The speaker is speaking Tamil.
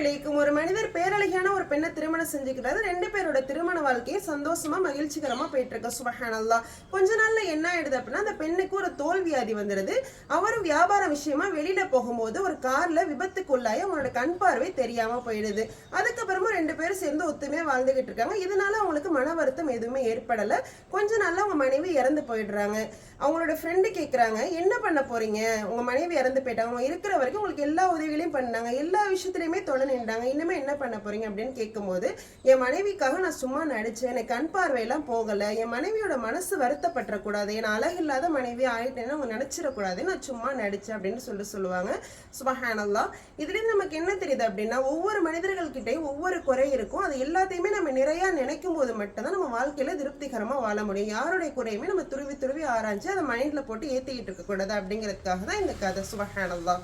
அலைக்கும் ஒரு மனிதர் பேரழகியான ஒரு பெண்ணை திருமணம் செஞ்சுக்கிறாரு ரெண்டு பேரோட திருமண வாழ்க்கையை சந்தோஷமா மகிழ்ச்சிகரமா போயிட்டு இருக்க சுபஹானல்லா. கொஞ்ச நாள்ல என்ன ஆயிடுது அப்படின்னா அந்த பெண்ணுக்கு ஒரு தோல்வியாதி வந்துடுது அவரும் வியாபார விஷயமா வெளியில போகும்போது ஒரு கார்ல விபத்துக்குள்ளாயி அவங்களோட கண் பார்வை தெரியாம போயிடுது. அதுக்கப்புறமா ரெண்டு பேரும் சேர்ந்து ஒத்துமையா வாழ்ந்துகிட்டு இருக்காங்க. இதனால அவங்களுக்கு மன வருத்தம் எதுவுமே ஏற்படல. கொஞ்ச நாள்ல அவங்க மனைவி இறந்து போயிடுறாங்க. அவங்களோட ஃப்ரெண்டு கேட்குறாங்க என்ன பண்ண போறீங்க? உங்க மனைவி இறந்து போயிட்டாங்க அவங்க இருக்கிற வரைக்கும் உங்களுக்கு எல்லா உதவிகளையும் பண்ணாங்க எல்லா விஷயத்துலையுமே தொலை நின்றாங்க இனிமே என்ன பண்ண போறீங்க? அப்படின்னு கேட்கும்போது என் மனைவிக்காக நான் சும்மா நடிச்சேன் எனக்கு கண் பார்வையெல்லாம் போகல என் மனைவியோட மனசு வருத்தப்பட்டுறக்கூடாது என் அழகில்லாத மனைவி ஆயிட்டேன்னு அவங்க நினைச்சிடக்கூடாது நான் சும்மா நடிச்சேன் அப்படின்னு சொல்லி சொல்லுவாங்க. சுபஹானல்லா. இதுலேருந்து நமக்கு என்ன தெரியுது அப்படின்னா ஒவ்வொரு மனிதர்கள்கிட்டையும் ஒவ்வொரு குறை இருக்கும். அது எல்லாத்தையுமே நம்ம நிறையா நினைக்கும் போது மட்டும்தான் நம்ம வாழ்க்கையில் திருப்திகரமாக வாழ முடியும். யாருடைய குறையுமே நம்ம துருவி துருவி ஆராய்ஞ்சு அதை மைண்ட்ல போட்டு ஏற்றிக்கிட்டு இருக்கக்கூடாது அப்படிங்கிறதுக்காக தான் இந்த கதை. சுபஹானல்லா